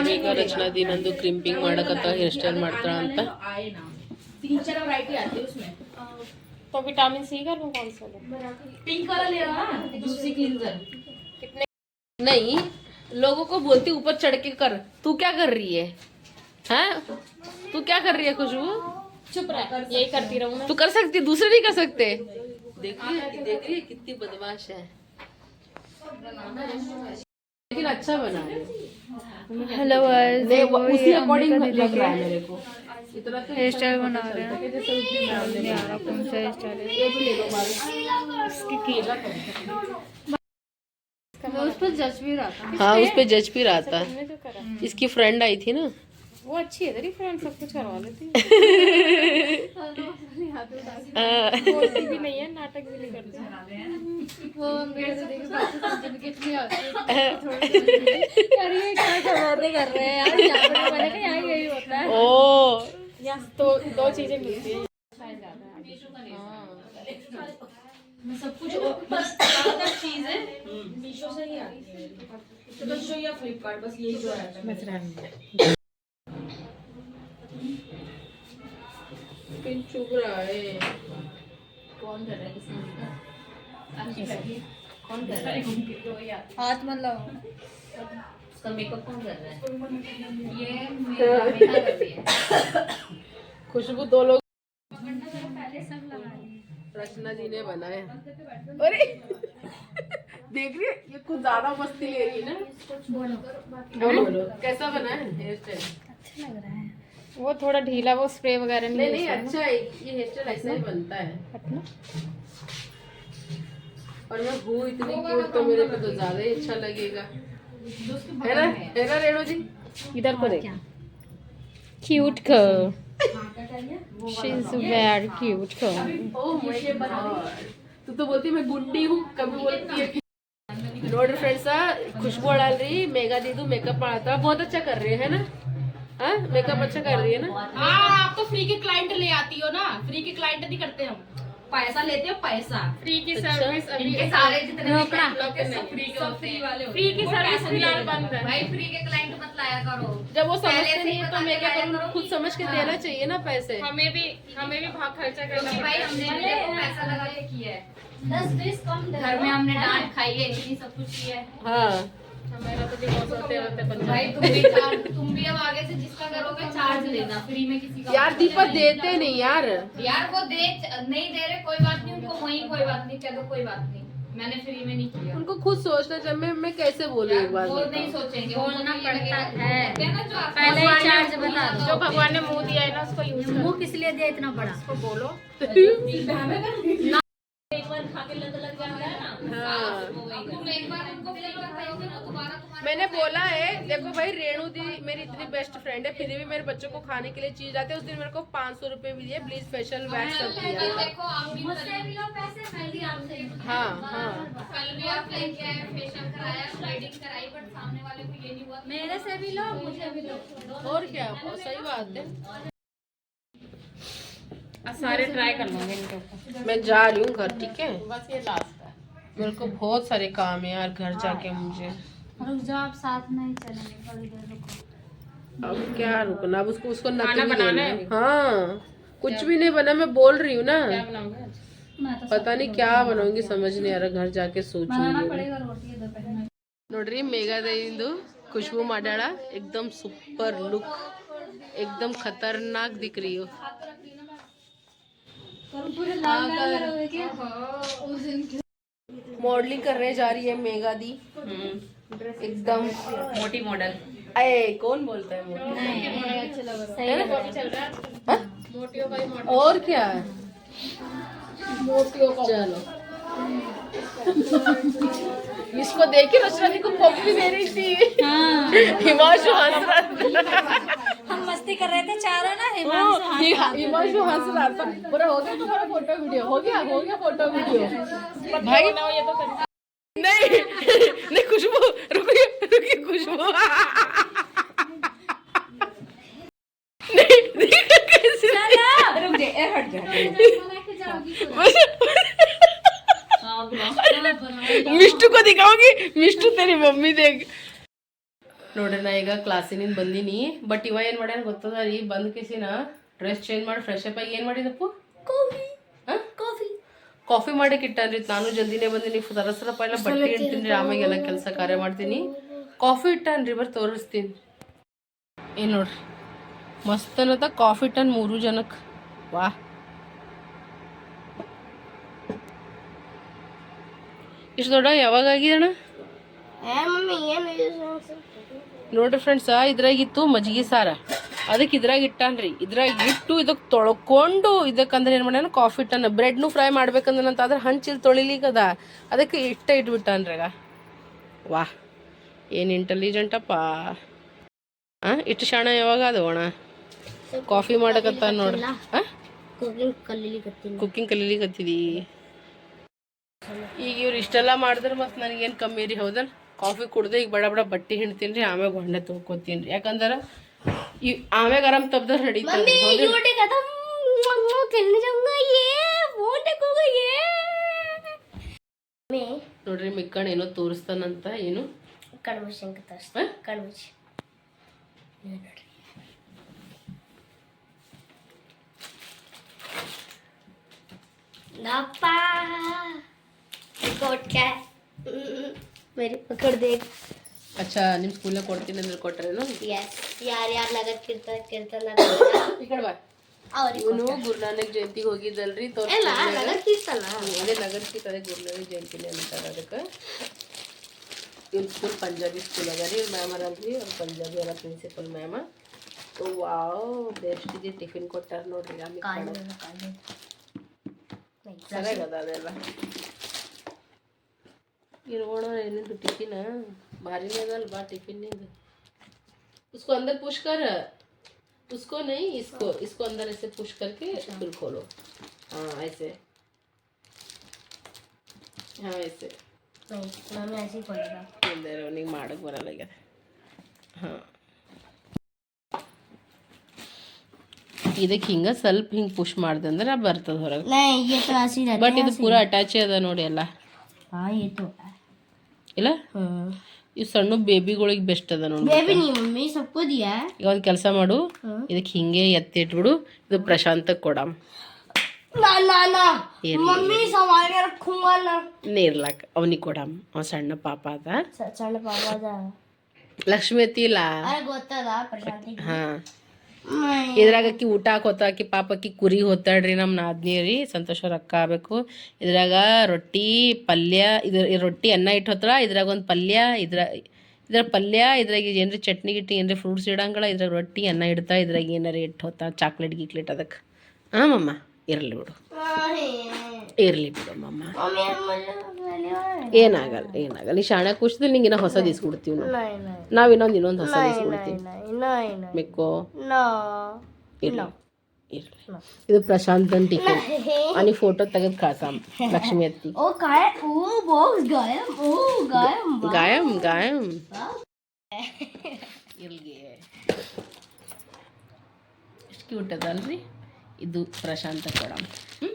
ಈಗ ರಚನಾ ದಿನಂದು ಕ್ರಿಂಪಿಂಗ್ ಮಾಡಕತ್ತ ಹೇರ್ ಸ್ಟೈಲ್ ಮಾಡ್ತಾಳ ಅಂತ आए ना तीन चार वैरायटी आती है उसमें। तो विटामिन सी का कौन सा पिंक वाला ले रहा ना दूसरी क्लींजर नहीं लोगों को बोलती ऊपर चढ़ के कर। तू क्या कर रही है? हैं? तू क्या कर रही है खुशबू? चुप रह यही करती रहूँ ना तू कर सकती दूसरे नहीं कर सकते। देखिए देखिए कितनी बदमाश है। लेकिन अच्छा बना हेलो उसी अकॉर्डिंग लग रहा है मेरे को। हेयर स्टाइल बना रहे हैं। कौन सा हेयर स्टाइल है उस पर जज भी रहा था हाँ उस पे जज भी रहा था इसकी फ्रेंड आई थी ना। वो अच्छी है तेरी फ्रेंड सब कुछ करवा लेती बोलती भी नहीं है नाटक भी नहीं करती। वो मेरे से देख में कितनी आती है। यार क्या करवाते कर रहे हैं यार? यहाँ पर मैंने कहा यही होता है। ओ तो दो चीज़ें मिलती है। सब कुछ बस चीज़ है मीशो से ही आती है। मीशो या फ्लिपकार्ट बस यही जो है। पिन चुभ रहा। है कौन कर रहा है किसने कौन कर रहा है? हाथ मतलब उसका मेकअप कौन कर रहा है? ये मेरा बेटा कर रही है। खुशबू दो लोग। रचना जी ने बनाया अरे! देख रही है ये कुछ ज़्यादा मस्ती ले रही है ना। बोलो। कैसा बना है? हेयर स्टाइल वो थोड़ा ढीला वो स्प्रे वगैरह नहीं नहीं अच्छा है ये हेयर स्टाइल ऐसा ही बनता है। और मैं हूँ इतनी क्यूट तो मेरे को तो ज़्यादा ही अच्छा लगेगा। खुशबू ना जी इधर को देख क्यूट को तू तो बोलती मैं गुंडी हूँ कभी बोलती है ನೋಡ್ರಿ मेकअप अच्छा कर रही है ना? आ, आप तो फ्री के क्लाइंट ले आती हो ना? फ्री के क्लाइंट नहीं करते हम। पैसा लेते हो पैसा। फ्री की सर्विस अभी इनके सारे जितने भी हैं, सब फ्री के फ्री वाले फ्री की वो सर्विस पैसे फ़िलहाल नहीं बंद है। भाई फ्री के क्लाइंट मत लाया करो। जब वो समझते नहीं है तो मैं क्या के करूँ? खुद समझ के देना चाहिए ना पैसे। हमें भी हमें भी भाग खर्चा करना क्योंकि भाई हमने भी देखो पैसा लगा के किया है। दस बीस कम घर में हमने डांट खाई है इतनी सब कुछ किया है। हाँ। मेरा तो दिमाग होते होते बन भाई तुम भी चार्ज तुम भी अब आगे से जिसका करोगे चार्ज लेना। फ्री में किसी का यार दीपक देते नहीं यार। यार वो दे नहीं दे रहे कोई बात नहीं उनको वही कोई बात नहीं कह दो कोई बात नहीं। मैंने फ्री में नहीं किया। उनको खुद सोचना चाहिए मैं मैं कैसे बोलूँ एक बार? वो नहीं सोचेंगे बोलना पड़ता है। पहले ही चार्ज बता दो। जो भगवान ने मुँह दिया है ना उसको यूज़ मुँह किस लिए दिया इतना बड़ा? उसको बोलो (laughs) (laughs) एक बार खा के लत लग जाता है ना हाँ तुम एक बार उनको फ्री में खाओगे ना दोबारा तुम्हारे मैंने बोला है देखो भाई रेणु दी मेरी इतनी बेस्ट फ्रेंड है फिर भी मेरे बच्चों को खाने के लिए चीज़ आती है उस दिन मेरे को पाँच सौ रूपए भी दिए ब्लीच फेशियल वैक्स सब दिया। देखो आप भी मुझसे भी लो पैसे मैं भी आपसे ही हाँ हाँ। कल भी आप लेके आए फेशियल कराया थ्रेडिंग कराई बट सामने वाले को ये नहीं हुआ। मेरे से भी लो मुझे भी लो। और क्या सही बात है। सारे ट्राई कर लूँगे इनके मैं जा रही हूँ घर ठीक है? बस ये लास्ट है। मेरे को बहुत सारे काम है यार घर जाके मुझे। रुक जाओ आप साथ में ही चलेंगे थोड़ी देर रुको। अब क्या रुकना? अब उसको उसको खाना बनाना है? हाँ। कुछ भी नहीं बना मैं बोल रही हूँ ना। तो पता नहीं क्या बनाऊँगी समझ नहीं आ रहा घर जाके सोचूँगी। नोड्री मेगा दे खुशबू माडाड़ा एकदम सुपर लुक एकदम खतरनाक दिख रही हो। हाँ, हाँ, हाँ। मॉडलिंग करने जा रही है मेगा दी। हम्म। एकदम मोटी मॉडल अरे कौन बोलता है मोटी? हाँ? मोटियों का ही मॉडल और क्या है? चलो। (laughs) इसको देख के रचना दी को कॉफ़ी दे रही थी। हिमांशु हंस रहा था हम मस्ती कर रहे थे चारों ना? हिमांशु हंस रहा था पूरा हो गया तुम्हारा फ़ोटो वीडियो हो गया हो गया फ़ोटो वीडियो भाई ना ये तो ತಿನ್ಕೋದಿಕ್ಕೆ ಹೋಗಿ ಇಷ್ಟು ಮಮ್ಮಿದಾಗ ನೋಡ್ರಿ ನಾ ಈಗ ಕ್ಲಾಸಿನಿಂದ ಬಂದೀನಿ ಬಟ್ ಇವ ಏನು ಮಾಡ್ಯಾನ ಗೊತ್ತದ ರೀ? ಬಂದ ಕೇಸಿನ ಡ್ರೆಸ್ ಚೇಂಜ್ ಮಾಡಿ ಫ್ರೆಶ್ ಅಪ್ ಆಗಿ ಏನು ಮಾಡಿದಪ್ಪ? ಕಾಫಿ ಹಾಂ? ಕಾಫಿ ಕಾಫಿ ಮಾಡಕ್ಕೆ ಇಟ್ಟನ್ರಿ. ನಾನು ಜಲ್ದಿನೇ ಬಂದಿನಿ. ಸರಸರಪ್ಪ ಎಲ್ಲ ಬಟ್ಟೆ ಇಡ್ತೀನಿ ರೀ ಎಲ್ಲ ಕೆಲಸ ಕಾರ್ಯ ಮಾಡ್ತೀನಿ. ಕಾಫಿ ಇಟ್ಟನ್ರಿ ಬರ್ ತೋರಿಸ್ತೀನಿ. ಏನು ನೋಡ್ರಿ? ಮಸ್ತ್ ಅನ್ನತ್ತ ಕಾಫಿ ಟನ್ ಮೂರು ಜನಕ್ಕೆ ವಾಹ್ ಇಷ್ಟು ದೊಡ್ಡ ಯಾವಾಗ ಏನು ನೋಡ್ರಿ ಫ್ರೆಂಡ್ಸ್ ಇದ್ರಾಗಿತ್ತು ಮಜ್ಜಿಗೆ ಸಾರ. ಅದಕ್ಕೆ ಇದ್ರಾಗ ಇಟ್ಟಾನ್ರಿ. ಇದ್ರಾಗ ಇಟ್ಟು ಇದಕ್ಕೆ ತೊಳ್ಕೊಂಡು ಇದಕ್ಕಂದ್ರೆ ಏನು ಮಾಡ್ಯಾನ? ಕಾಫಿ ಇಟ್ಟಾನ. ಬ್ರೆಡ್ನು ಫ್ರೈ ಮಾಡ್ಬೇಕಂದ್ರೆ ಆದ್ರೆ ಹಂಚಿಲ್ ತೊಳಿಲಿಕ್ಕದ. ಅದಕ್ಕೆ ಇಟ್ಟ ಅಗ ವಾ ಏನು ಇಂಟೆಲಿಜೆಂಟಪ್ಪ ಹಾಂ ಇಟ್ಟು ಶಾಣ ಯಾವಾಗ ಅದು ಅಣ್ಣ? ಕಾಫಿ ಮಾಡಕತ್ತ ನೋಡ್ರಿ. ಹಾಂ ಕುಕಿಂಗ್ ಕಲೀಲಿಕತ್ತೀನಿ ಕುಕ್ಕಿಂಗ್ ಕಲೀಲಿಕತ್ತಿದಿ ಈಗ ಇವ್ರು ಇಷ್ಟೆಲ್ಲ ಮಾಡಿದ್ರೆ ಮತ್ತೆ ನನಗೇನು ಕಮ್ಮಿ ರೀ ಹೌದಲ್ಲ ಕಾಫಿ ಕುಡ್ದೆ ಈಗ ಬಡ ಬಡ ಬಟ್ಟೆ ಹಿಂಡ್ತೀನಿ ರೀ ಆಮ್ಯಾಗ ಹೊಂಡೆ ತೊಗೊತೀನಿ ರೀ. ಯಾಕಂದ್ರೆ ಈ ಆಮ್ಯಾಗ ಆರಾಮ್ ತಬ್ದ ರೆಡಿ ನೋಡ್ರಿ ಮಿಕ್ಕಣ್ ಏನೋ ತೋರಿಸ್ತಾನಂತ ಏನು? ಕಣ್ಮುಚ್ಚಿ ಹಂಗೆ कोट क्या है मेरे पकड़ देख ಅಚ್ಚಾ ನಿಮ್ಮ ಸ್ಕೂಲ್ನಾಗ ಕೊಡ್ತೀನಿ ಅಂದ್ರೆ ಕೊಟ್ರೇನು यस यार यार नगर कीर्तन कीर्तन नगर (coughs) ಈ ಕಡೆ ಬಾ और ಇವನು ಗುರುನಾನಕ್ ಜಯಂತಿಗೆ ಹೋಗಿದ್ದಲ್ರಿ ತೋರ್ಸ್ ಎಲ್ಲ ನಗರ कीर्तन ಅದೇ ನಗರಕ್ಕೆ ಅದೇ ಗುರುನಾನಕ್ ಜಯಂತಿನೇ ಅಂತಾರೆ ಅದಕ್ಕೆ ಇವ್ರ ಸ್ಕೂಲ್ ಪಂಜಾಬಿ ಸ್ಕೂಲ್ ಅದ ರೀ ಇವ್ರ ಮ್ಯಾಮ್ ಅರಲ್ರಿ ಅವ್ರ ಪಂಜಾಬಿ ಅಲ್ಲ ಪ್ರಿನ್ಸಿಪಲ್ ಮ್ಯಾಮ ವಾವ್ ಬೆಸ್ಟ್ ಇದೆ ಟಿಫಿನ್ ಕೊಟ್ಟಾರ ನೋಡ್ರಿ ಆಮೇಲೆ ಕಾಲು ಸರಿಯಾಗದ ಅದೆಲ್ಲ ಇರೋಣ ಏನಿದು ಟಿಫಿನ್ ಭಾರಿನೇ ಅದಲ್ಲ ಬಾ ಟಿಫಿನ್ ಇದು उसको अंदर पुश कर उसको नहीं इसको इसको अंदर ऐसे पुश करके फिर खोलो हाँ ऐसे हाँ ऐसे ನಾನು ऐसे ही खोलेगा ಹಿಂದೆ ಅವನಿಗೆ ಮಾಡಕ್ಕೆ ಬರಲ್ಲ ಈಗ ಹಾಂ ಇದಕ್ಕೆ ಹಿಂಗೆ ಸ್ವಲ್ಪ ಹಿಂಗೆ ಪುಷ್ ಮಾಡ್ದೆ ಅಂದ್ರೆ ಬರ್ತದೆ ಹೊರಗೆ नहीं ये तो ऐसे ही रहता ಬಟ್ ಇದು ಪೂರಾ ಅಟ್ಯಾಚೇ ಅದ ನೋಡಿ ಎಲ್ಲ ಆಯಿತು. ಇಲ್ಲ? ಇವು ಸಣ್ಣ ಬೇಬಿಗಳಿಗೆ ಬೆಸ್ಟ್ ಅದ ನೋಡಿ ಬೇಬಿ ಈಗ ಒಂದು ಕೆಲಸ ಮಾಡು. ಇದಕ್ಕೆ ಹಿಂಗೆ ಎತ್ತಿ ಇಟ್ಬಿಡು ಇದು ಪ್ರಶಾಂತ ಕೊಡ. ನೀರ್ಲಾಕ ಅವನಿಗೆ ಕೊಡ. ಅವ ಸಣ್ಣ ಪಾಪ ಅದ. ಸಣ್ಣ ಪಾಪ ಅದ. ಲಕ್ಷ್ಮಿ ಎತ್ತಿಲ್ಲ ಹಾ. ಇದ್ರಾಗ ಅಕ್ಕಿ ಊಟ ಹಾಕೋತ ಆಕಿ ಪಾಪ ಅಕ್ಕಿ ಕುರಿ ಹೊತ್ತಾಡ್ರಿ ನಮ್ಮ ನಾದ್ನಿ ರೀ. ಸಂತೋಷ ರೊಕ್ಕ ಆಗ್ಬೇಕು. ಇದ್ರಾಗ ರೊಟ್ಟಿ, ಪಲ್ಯ, ಇದ್ರ ರೊಟ್ಟಿ ಅನ್ನ ಇಟ್ಟು ಹೊತ್ತಳ ಇದ್ರಾಗ ಒಂದು ಪಲ್ಯ, ಇದ್ರ ಇದ್ರ ಪಲ್ಯ, ಇದ್ರಾಗ ಏನ್ರಿ ಚಟ್ನಿ ಗಿಟ್ಟಿ ಏನ್ರಿ ಫ್ರೂಟ್ಸ್ ಇಡಂಗಿಲ್ಲ, ಇದ್ರಾಗ ರೊಟ್ಟಿ ಅನ್ನ ಇಡ್ತಾ, ಇದ್ರಾಗ ಏನಾರ ಇಟ್ಟು ಹೊತ್ತ ಚಾಕ್ಲೇಟ್ ಗೀಕ್ಲೇಟ್ ಅದಕ್ಕೆ. ಹಾಂ ಮಮ್ಮ ಇರಲಿ ಬಿಡು. ಇರಲಿ ಬಿಡು ಮಮ್ಮ ಏನಾಗಲ್ಲ ಏನಾಗಲ್ಲ. ಈ ಶಾಣೆ ಖುಷಿದಲ್ಲಿ ನಿಂಗೆ ಇನ್ನೂ ಹೊಸದು ಕೊಡ್ತೀವಿ ನಾವು. ನಾವು ಇನ್ನೊಂದು ಇನ್ನೊಂದು ಹೊಸ ಇಸ್ಕೊಡ್ತೀವಿ ಕೊಡ್ತೀವಿ. ಮೆಕ್ಕೋ? ಇರಲಿ. ಇದು ಪ್ರಶಾಂತ್ ಅಂತ ಟಿಕೆಟ್ ಅಲ್ಲಿ ಫೋಟೋ ತೆಗೆದು ಕಳ್ಸಾಮ್ ಲಕ್ಷ್ಮಿ ಅತ್ತಿ. ಗಾಯಂ. ಗಾಯಂ ಇಲ್ಲಿಗೆ ಎಷ್ಟು ಕ್ಯೂಟ್ ಅದಲ್ರಿ? ಇದು ಪ್ರಶಾಂತ ಕೊಡಮ್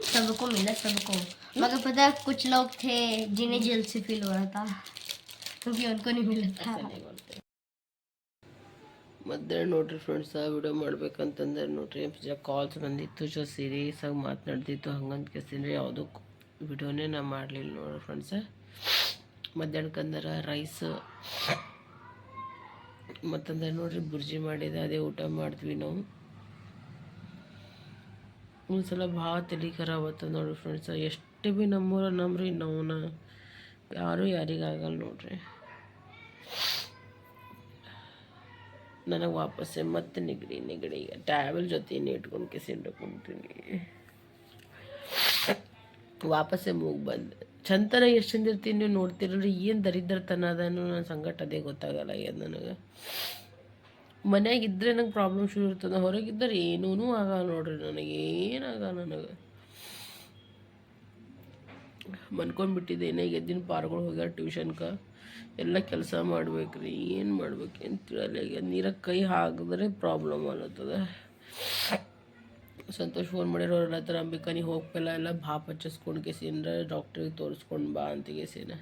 सबको मिला सबको मगर पता है कुछ लोग थे जिन्हें जेल से फील हो रहा था क्योंकि उनको नहीं मिला था ಮಧ್ಯಾಹ್ನ ನೋಡ್ರಿ ಫ್ರೆಂಡ್ಸ್ ವಿಡಿಯೋ ಮಾಡ್ಬೇಕಂತಂದ್ರೆ ನೋಡ್ರಿ ಜರ ಕಾಲ್ಸ್ ಬಂದಿತ್ತು ಜೊ ಸೀರಿಯಸ್ ಆಗಿ ಮಾತನಾಡ್ತಿತ್ತು ಹಂಗಂತ ಕೇಸಿಂದ್ರೆ ಯಾವುದೂ ವಿಡಿಯೋನೇ ನಾ ಮಾಡಲಿಲ್ಲ ನೋಡ್ರಿ ಫ್ರೆಂಡ್ಸ ಮಧ್ಯಾಹ್ನಕ್ಕಂದ್ರೆ ರೈಸ್ ಮತ್ತಂದ್ರೆ ನೋಡ್ರಿ ಬುರ್ಜಿ ಮಾಡಿದೆ ಅದೇ ಊಟ ಮಾಡ್ತೀವಿ ನಾವು ಒಂದ್ಸಲ ಭಾಳ ತಲೆ ಖರಾಬ್ ಆತದ ಫ್ರೆಂಡ್ಸ್ ಎಷ್ಟು ಭೀ ನಮ್ಮೂರ ನಮ್ರಿ, ನಾವುನ. ಯಾರೂ ಯಾರಿಗಾಗಲ್ಲ ನೋಡ್ರಿ. ನನಗೆ ವಾಪಸ್ಸೆ ಮತ್ತೆ ನೆಗಡಿ ನೆಗಡಿ. ಟ್ಯಾವೆಲ್ ಜೊತೆನೇ ಇಟ್ಕೊಂಡು ಕಿಸಿಂಡು ಕುಂತೀನಿ. ವಾಪಸ್ಸೆ ಮೂಗ್ ಬಂದು. ಚಂತನ ಎಷ್ಟು ಚಂದ ಇರ್ತೀನಿ ನೀವು ನೋಡ್ತಿರಲ್ರಿ ಏನು ದರಿದ್ರತನ ಅದನ್ನು ನನ್ನ ಸಂಗಟ ಅದೇ ಗೊತ್ತಾಗಲ್ಲ ಏನು ನನಗೆ. ಮನ್ಯಾಗ ಇದ್ದರೆ ನಂಗೆ ಪ್ರಾಬ್ಲಮ್ ಶುರು ಇರ್ತದೆ. ಹೊರಗಿದ್ದರೆ ಏನೂ ಆಗಲ್ಲ ನೋಡ್ರಿ ನನಗೆ, ಏನಾಗಲ್ಲ ನನಗೆ. ಮನ್ಕೊಂಡ್ಬಿಟ್ಟಿದ್ದೇನೆ ಎದ್ದಿನ ಪಾರ್ಗಳು ಹೋಗ್ಯಾರ ಟ್ಯೂಷನ್ಗೆ ಎಲ್ಲ ಕೆಲಸ ಮಾಡ್ಬೇಕ್ರಿ, ಏನು ಮಾಡ್ಬೇಕು ಏನು ತಿಳಿಯಲ್ಲ ನೀರಾಗ ಕೈ ಹಾಕಿದ್ರೆ ಪ್ರಾಬ್ಲಮ್ ಅನ್ನತ್ತದ. ಸಂತೋಷ್ ಫೋನ್ ಮಾಡಿರೋ ಅವ್ರ ಹತ್ರ, ಅಂಬಿಕಾ ನೀ ಎಲ್ಲ ಭಾಪ್ ಹಚ್ಚಿಸ್ಕೊಂಡು ಕೇಸಿಂದ್ರೆ ಡಾಕ್ಟ್ರಿಗೆ ತೋರಿಸ್ಕೊಂಡು ಬಾ ಅಂತ ಕೇಸಿನ.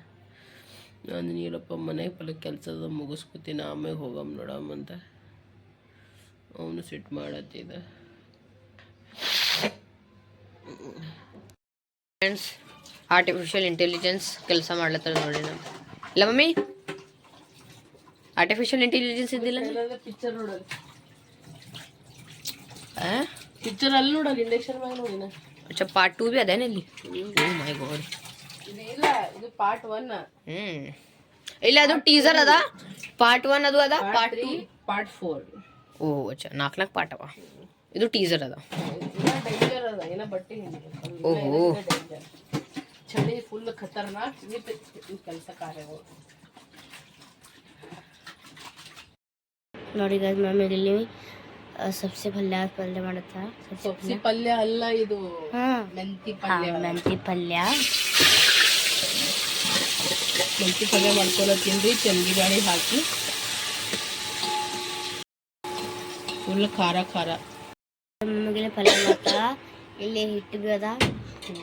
ನಾನು ನೀರಪ್ಪ ಮನೆಗೆ ಪಲ್ಲ ಕೆಲಸದ ಮುಗಿಸ್ಕೊತೀನಿ ಆಮೇಲೆ ಹೋಗಮ್ ನೋಡಮ್ಮ ಅಂತ. ಅವನು ಸೆಟ್ ಮಾಡತ್ತಿದ್ದ. ಫ್ರೆಂಡ್ಸ್ ಆರ್ಟಿಫಿಷಿಯಲ್ ಇಂಟೆಲಿಜೆನ್ಸ್ ಕೆಲಸ ಮಾಡ್ಲತ್ತಾರ ನೋಡಿ ನಾವು ಇಲ್ಲ ಮಮ್ಮಿ? ಆರ್ಟಿಫಿಷಿಯಲ್ ಇಂಟೆಲಿಜೆನ್ಸ್ ಇದ್ದಿಲ್ಲ ಪಿಕ್ಚರ್ ನೋಡೋದು. ಪಿಕ್ಚರ್ ಅಲ್ಲಿ ನೋಡೋದು ಇಂಡಕ್ಷನ್ ಮ್ಯಾಗ ನೋಡಿ ನಾ ಅಚ್ಚ ಪಾರ್ಟ್ ಟೂ ಬಿ ಅದೇನ ಇಲ್ಲಿ? ಓ ಮೈ ಗಾಡ್ ಇಲ್ಲ ಇದು ಪಾರ್ಟ್ ಒನ್ ಹ್ಮ್. ಇಲ್ಲ ಅದು ಟೀಸರ್ ಅದ. ಪಾರ್ಟ್ ಒನ್ ಅದು ಅದ ಪಾರ್ಟ್ ಟೂ ಪಾರ್ಟ್ ಫೋರ್ ಓ ಅಚ್ಚಾ. ನಾಲ್ಕು ನಾಲ್ಕು ಪಾಠವ? ಅವ ಇದು ಟೀಸರ್ ಅದ. ಡೇಂಜರ್ ಅದ ಏನ ಬಟ್ಟೆ ಹಿಂಗೆ ಓಹೋ. ಚಳಿ ಫುಲ್ ಖತರ್ನಾಕ್ ಕೆಲಸ ಕಾರ್ಯಗಳು. ನೋಡಿ ಗೈಸ್ ಮ್ಯಾಮ್ ಇಲ್ಲಿ ಆ, ಸಬ್ಸಿ ಪಲ್ಯ ಪಲ್ಯ ಮಾಡುತ್ತಾ? ಸಬ್ಸಿ ಪಲ್ಯ? ಅಲ್ಲ ಇದು ಹಾ. ಮೆಂತಿ ಹಾ, ಪಲ್ಯ. ಮೆಂತಿ ಪಲ್ಯ. ಮೆಂತಿ ಪಲ್ಯ ಮಾಡ್ಕೊಳ್ಳೋ ತಿಂದ್ರಿ ಚಂದಿ ಗಾಳಿ ಹಾಕಿ. ಫುಲ್ ಖಾರ ಖಾರ. ಮಮ್ಮಿಗೆ ಪಲ್ಯ ಮಾತ್ರ. ಇಲ್ಲಿ ಹಿಟ್ಟು ಬಿ ಅದ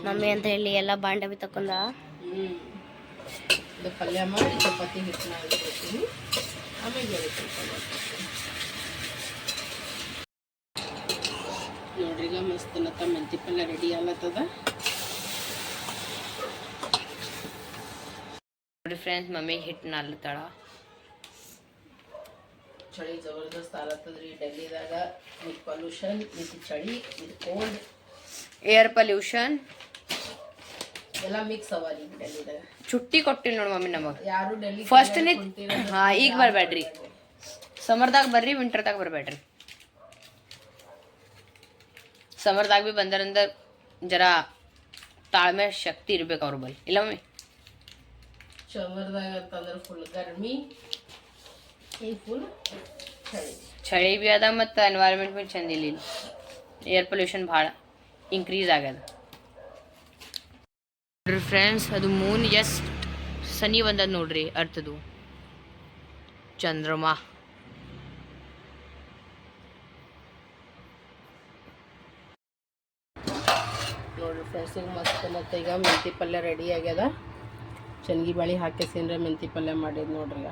ಮಮ್ಮಿ ಅಂತ ಇಲ್ಲಿ ಎಲ್ಲ ಬಾಂಡೆ ಬಿ ತಕೊಂಡ ಇದು ಪಲ್ಯ ಮಾಡಿ ಚಪಾತಿ ಹಿಟ್ಟನ್ನ ಹಾಕ್ಕೊಳ್ತೀನಿ ಆಮೇಲೆ. ನೋಡ್ರಿ ಈಗ ಮಸ್ತ್ ನತ್ತ ಮೆಂತಿ ಪಲ್ಯ ರೆಡಿ ಆಗ್ಲತ್ತದ. ನೋಡಿ ಫ್ರೆಂಡ್ಸ್ ಮಮ್ಮಿ ಹಿಟ್ಟು ನಾಲ್ತಾಳ ಚಳಿ ಜಬರ್ದಸ್ತ್ ಆಗತ್ತದ್ರಿ ಡೆಲ್ಲಿದಾಗ ವಿತ್ ಪೊಲ್ಯೂಷನ್ ವಿತ್ ಚಳಿ ವಿತ್ ಕೋಲ್ಡ್ ಏರ್ ಪೊಲ್ಯೂಷನ್ ಎಲ್ಲ ಮಿಕ್ಸ್ ಅವ ರೀ ಡೆಲ್ಲಿದಾಗ. ಚುಟ್ಟಿ ಕೊಟ್ಟಿಲ್ಲ ನೋಡಿ ಮಮ್ಮಿ ನಮಗೆ. ಯಾರು ಡೆಲ್ಲಿ ಫಸ್ಟ್ ಹಾ ಈಗ ಬರಬೇಡ್ರಿ. ಸಮರ್ದಾಗ ಬರ್ರಿ ವಿಂಟರ್ದಾಗ ಬರಬೇಡ್ರಿ. ಸಮರ್ದಾಗ ಬಿ ಬಂದರಿಂದ ಜರ ತಾಳ್ಮೆ ಶಕ್ತಿ ಇರ್ಬೇಕು ಅವ್ರ ಬಳಿ. ಇಲ್ಲ ಮಮ್ಮಿ? ಸಮರ್ದಾಗ ಅಂತಂದ್ರೆ ಫುಲ್ ಗರ್ಮಿ. ಈ ಫುಲ್ ಚಳಿ ಚಳಿ ಬಿ ಅದ ಮತ್ತು ಎನ್ವೈರನ್ಮೆಂಟ್ ಬಿ ಚಂದ ಇಲ್ಲ ಏರ್ ಪೊಲ್ಯೂಷನ್ ಭಾಳ ಇನ್ಕ್ರೀಸ್ ಆಗ್ಯದ ನೋಡ್ರಿ ಫ್ರೆಂಡ್ಸ್ ಅದು ಮೂನ್ ಎಷ್ಟು ಸನಿ ಬಂದದ ನೋಡ್ರಿ ಅರ್ಥದು ಚಂದ್ರಮ ನೋಡ್ರಿ ಫ್ರೆಂಡ್ಸ್ ಈಗ ಮಸ್ತ್ ಮತ್ತು ಈಗ ಮೆಂತಿ ಪಲ್ಯ ರೆಡಿ ಆಗ್ಯದ ಚನ್ಗಿ ಬಾಳಿ ಹಾಕಿಸಿದ್ರೆ ಮೆಂತಿ ಪಲ್ಯ ಮಾಡಿದ್ ನೋಡ್ರಿ ಈಗ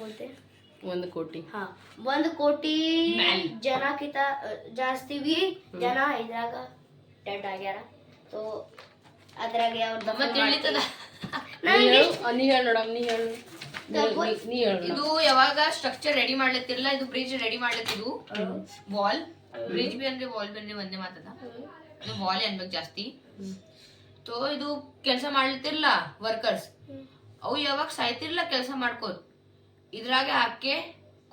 बोलते ಒಂದು ಕೋಟಿ ಹಾ ಒಂದು ಕೋಟಿ ಜನಕ್ಕಿಂತ ಜಾಸ್ತಿ ಬಿ ಜನ ಇದ್ರಾಗ ಡೆಡ್ ಆಗ್ಯಾರ. ಸೊ ಅದ್ರಾಗ ಅವ್ರ ಮತ್ತೆ ಹೇಳ್ತದ ನೀ ಹೇಳ ನೋಡಮ್ ನೀ ಹೇಳು. ನೀ ಹೇಳು ಇದು ಯಾವಾಗ ಸ್ಟ್ರಕ್ಚರ್ ರೆಡಿ ಮಾಡ್ಲಿತ್ತಿರಲ್ಲ ಇದು ಬ್ರಿಡ್ಜ್ ರೆಡಿ ಮಾಡ್ಲತ್ತಿದು ವಾಲ್ ಬ್ರಿಡ್ಜ್ ಬಿ ಅಂದ್ರೆ ವಾಲ್ ಬಿ ಅಂದ್ರೆ ಒಂದೇ ಮಾತದ. ಇದು ವಾಲ್ ಅನ್ಬೇಕು ಜಾಸ್ತಿ. ತೋ ಇದು ಕೆಲಸ ಮಾಡ್ಲತ್ತಿರಲ್ಲ ವರ್ಕರ್ಸ್ ಅವು ಯಾವಾಗ ಸಾಯ್ತಿರ್ಲ ಕೆಲಸ ಮಾಡ್ಕೋದ್. ಇದ್ರಾಗೆ ಹಾಕಿ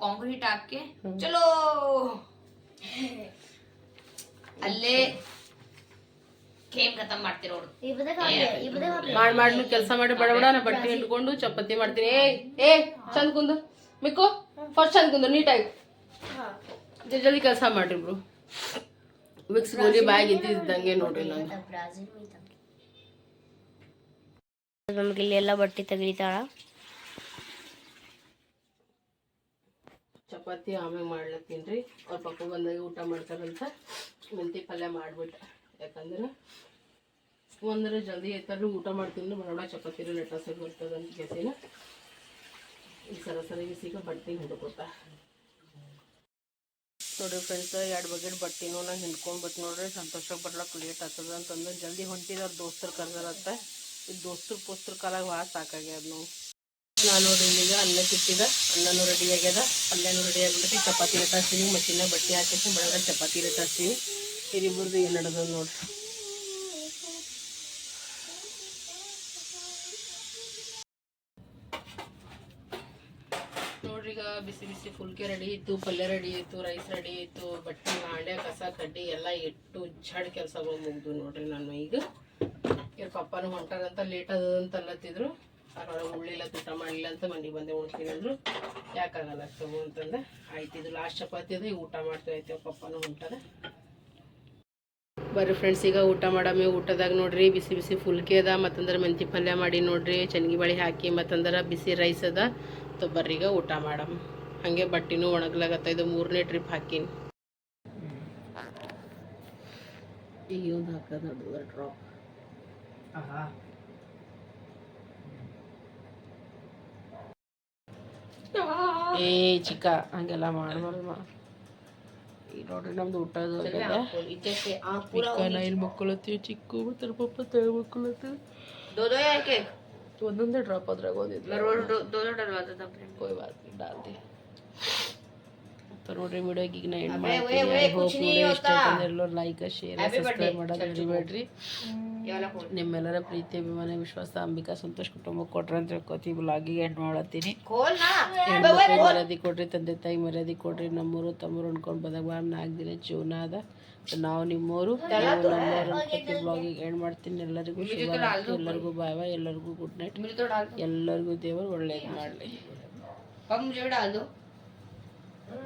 ಕಾಂಕ್ರೀಟ್ ಹಾಕೆ ಚಲೋ. ಅಲ್ಲೇ ಮಾಡಿ ಮಾಡಿ ಕೆಲಸ ಮಾಡಿ ಬಡ ಬಡ ನಾ ಬಟ್ಟೆ ಹಿಡ್ಕೊಂಡು ಚಪಾತಿ ಮಾಡ್ತೀನಿ. ಏ ಏ ಚಂದ ಕುಂದು. ಮಿಕ್ಕು ಫಸ್ಟ್ ಚಂದ ಕುಂದು ನೀಟಾಗಿ. ಜಲ್ದಿ ಜಲ್ದಿ ಕೆಲಸ ಮಾಡ್ರಿ ಇಬ್ರು ಮಿಕ್ಸ್ ಗೋಲಿ ಬ್ಯಾಗ್ ಇದ್ದಿದ್ದಂಗೆ ನೋಡ್ರಿ ನಾನು ನಮ್ಗೆ ಇಲ್ಲಿ ಎಲ್ಲ ಬಟ್ಟೆ ತೆಗಿತಾಳ. ಚಪಾತಿ ಆಮೇಲೆ ಮಾಡ್ಲತ್ತೀನಿ ರೀ. ಅವ್ರ ಪಪ್ಪ ಬಂದಾಗ ಊಟ ಮಾಡ್ತಾರಂತ. ಮೆಂತಿ ಪಲ್ಯ ಮಾಡ್ಬಿಟ್ಟ. ಯಾಕಂದ್ರೆ ಒಂದ್ರೆ ಜಲ್ದಿ ಐತಾರ್ರಿ ಊಟ ಮಾಡ್ತೀನಿ ಬರೋಣ ಚಪಾತಿ ಲೆಟಸ್ ಬರ್ತದೆ ಅಂತ ಕೇಳ್ತೀನಿ. ಈ ಸರ ಸರಿ ಬಿಸಿಗ ಬಟ್ಟೆ ಹಿಡ್ಕೊತ. ನೋಡಿ ಫ್ರೆಂಡ್ಸ್ ಎರಡು ಬಗೆಟ್ ಬಟ್ಟೆನೂ ನಾನು ಹಿಂಡ್ಕೊಂಡ್ಬಿಟ್ಟು ನೋಡ್ರಿ ಸಂತೋಷಕ್ಕೆ ಬರ್ಲಕ್ಕೆ ಲೇಟ್ ಆಗ್ತದ ಅಂತಂದ್ರೆ ಜಲ್ದಿ ಹೊಂಟಿದವ್ರ ದೋಸ್ತರು ಕರ್ದಾರತ್ತ ಈ ದೋಸ್ತರು ಪೋಸ್ತರು ಕಾಲಾಗ ಭಾಳ ಸಾಕಾಗ್ಯದ ನಾವು ನಾನು ನೋಡಿ ಈಗ ಅನ್ನ ಕಿಟ್ಟಿದ ಅನ್ನನೂ ರೆಡಿ ಆಗ್ಯದ. ಪಲ್ಯನೂ ರೆಡಿ ಆಗಿಬಿಟ್ಟು ಚಪಾತಿ ಲಟಾಸ್ತೀನಿ ಮಷಿನ ಬಟ್ಟೆ ಹಾಕಿಸಿ ಬೆಳಗ್ಗೆ ಚಪಾತಿ ಲಟಾಸ್ತೀನಿ ಹಿರಿಬರ್ದು ಏನು ನಡೆದ ನೋಡ್ರಿ ನೋಡ್ರಿ ಈಗ ಬಿಸಿ ಬಿಸಿ ಫುಲ್ಕೆ ರೆಡಿ ಇತ್ತು, ಪಲ್ಯ ರೆಡಿ ಇತ್ತು ರೈಸ್ ರೆಡಿ ಇತ್ತು, ಬಟ್ಟೆ, ಮಾಂಡ್ಯ, ಕಸ, ಕಡ್ಡಿ ಎಲ್ಲ ಇಟ್ಟು, ಝಡ್ ಕೆಲಸಗಳು ಮುಗ್ದು ನೋಡ್ರಿ ನಾನು ಈಗ. ಪಪ್ಪನೂ ಹೊಂಟಾರಂತ ಲೇಟ್ ಅದಂತ ಅಲ್ಲತ್ತಿದ್ರು ಅದ್ರೊಳಗೆ ಉಳ್ಳಿಲ್ಲ ತುಟ ಮಾಡಲಿಲ್ಲ ಅಂತ ಮನೆಗೆ ಬಂದೆ ಉಣ್ತೀನಿ ಅಂದರು. ಯಾಕಾಗಲ್ಲ ತಗೋ ಅಂತಂದೆ. ಆಯ್ತಿದ್ರು ಲಾಸ್ಟ್ ಚಪಾತಿ ಅದು ಈಗ ಊಟ ಮಾಡ್ತಾ ಆಯ್ತು ಪಪ್ಪನೂ ಹೊಂಟಾರೆ ಬರ್ರಿ ಫ್ರೆಂಡ್ಸ್ ಈಗ ಊಟ ಮಾಡಮ್ಮಿ ಊಟದಾಗ ನೋಡ್ರಿ ಬಿಸಿ ಬಿಸಿ ಫುಲ್ಕೆ ಅದ ಮತ್ತಂದ್ರೆ ಮೆಂತಿ ಪಲ್ಯ ಮಾಡಿ ನೋಡ್ರಿ ಚನ್ಗಿ ಬಳಿ ಹಾಕಿ ಮತ್ತಂದ್ರೆ ಬಿಸಿ ರೈಸ್ ಅದ. ತೊ ಈಗ ಊಟ ಮಾಡಮ್ಮ ಹಂಗೆ ಬಟ್ಟಿನೂ ಒಣಗ್ಲಾಗತ್ತ ಇದು ಮೂರನೇ ಟ್ರಿಪ್ ಹಾಕೀನಿ. ಈಗ ಒಂದು ಹಾಕೋದು ಡ್ರಾಪ್ ಏ ಚಿಕ್ಕ ಹಂಗೆಲ್ಲ ಮಾಡಬಾರ್ದಮ್ಮ ಈಗ ನೋಡ್ರಿ ನಮ್ದು ಊಟದು ಇಲ್ಲಿ ಮಕ್ಕಳತ್ತೀವಿ ಚಿಕ್ಕು ಬರ್ತಾರೆ ಪಪ್ಪ ತಲೆ ಮಕ್ಕಳತ್ತೀವಿ. ಒಂದೊಂದೇ ಡ್ರಾಪ್ ಅದ್ರಾಗ ಓದಿದ್ರು ಡಾಲ್ದಿ ನೋಡ್ರಿ ವಿಡಿಯೋಗೆ ಈಗ ನಾ ಎಂಡ್ ಮಾಡ್ತೀನಿ. ಲೈಕ್ ಶೇರ್ ಸಬ್ಸ್ಕ್ರೈಬ್ ಮಾಡೋದು ಮರಿಬೇಡ್ರಿ. ನಿಮ್ಮೆಲ್ಲರ ಪ್ರೀತಿ ಅಭಿಮಾನ ವಿಶ್ವಾಸ ಅಂಬಿಕಾ ಸಂತೋಷ್ ಕುಟುಂಬಕ್ಕೆ ಕೊಟ್ರ ಅಂತ ತಿಳ್ಕೊತೀವಿ ಬ್ಲಾಗಿಗೆ ಎಂಡ್ ಮಾಡತ್ತೀನಿ ಮರ್ಯಾದೆ ಕೊಡ್ರಿ ತಂದೆ ತಾಯಿ ಮರ್ಯಾದೆ ಕೊಡ್ರಿ ನಮ್ಮೂರು ತಮ್ಮರು ಅನ್ಕೊಂಡು ಬಂದಾಗ ಬಾರ್ ನಾಲ್ಕು ದಿನ ಜೀವನ ಅದ. ನಾವು ನಿಮ್ಮೂರು ಬ್ಲಾಗಿಗೆ ಎಂಡ್ ಮಾಡ್ತೀನಿ. ಎಲ್ಲರಿಗೂ ಶುಭ ಎಲ್ಲರಿಗೂ ಬಾಯ್ ಬಾಯ್ ಎಲ್ಲರಿಗೂ ಗುಡ್ ನೈಟ್. ಎಲ್ಲರಿಗೂ ದೇವರು ಒಳ್ಳೇದು ಮಾಡಲಿ.